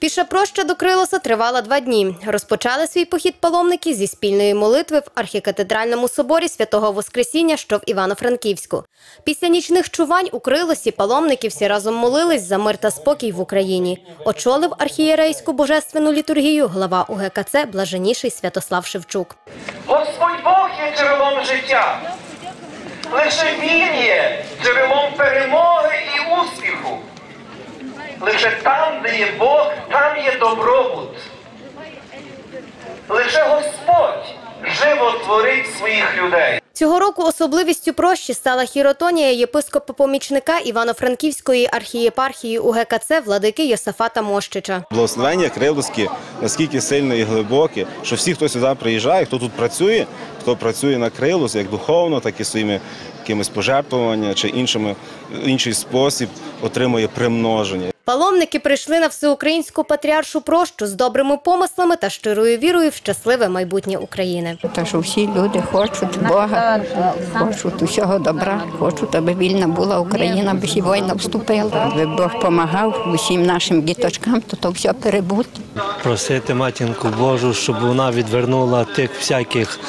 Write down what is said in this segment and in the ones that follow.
Піша проща до Крилоса тривала два дні. Розпочали свій похід паломники зі спільної молитви в архікатедральному соборі святого Воскресіння, що в Івано-Франківську. Після нічних чувань у Крилосі паломники всі разом молились за мир та спокій в Україні. Очолив архієрейську божественну літургію глава УГКЦ Блаженніший Святослав Шевчук. Господь Бог є джерелом життя. Лише Він є джерелом перемоги і успіху. Лише там, де є Бог, там є добробут. Лише Господь живо творить своїх людей. Цього року особливістю прощі стала хіротонія єпископа-помічника Івано-Франківської архієпархії УГКЦ владики Йосафата Мощича. Благословення кривдовські наскільки сильне і глибоке, що всі, хто сюди приїжджає, хто тут працює, хто працює на крилус, як духовно, так і своїми якимись пожертвуваннями чи іншими інший спосіб отримує примноження. Паломники прийшли на всеукраїнську патріаршу прощу з добрими помислами та щирою вірою в щасливе майбутнє України. Та що всі люди хочуть Бога, хочуть усього добра, хочуть, аби вільна була Україна, аби всі війна вступила, аби Бог допомагав усім нашим діточкам, то то все перебути. просити матінку Божу, щоб вона відвернула тих всяких,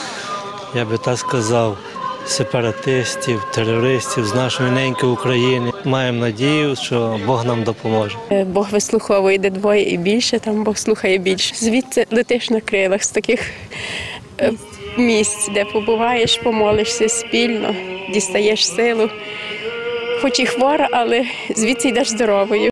я би так сказав, сепаратистів, терористів з нашої неньки України. Маємо надію, що Бог нам допоможе. Е, Бог вислуховує де двоє і більше, там Бог слухає більше. Звідси летиш на крилах з таких е, місць, де побуваєш, помолишся спільно, дістаєш силу. Хоч і хвора, але звідси йдеш здоровою.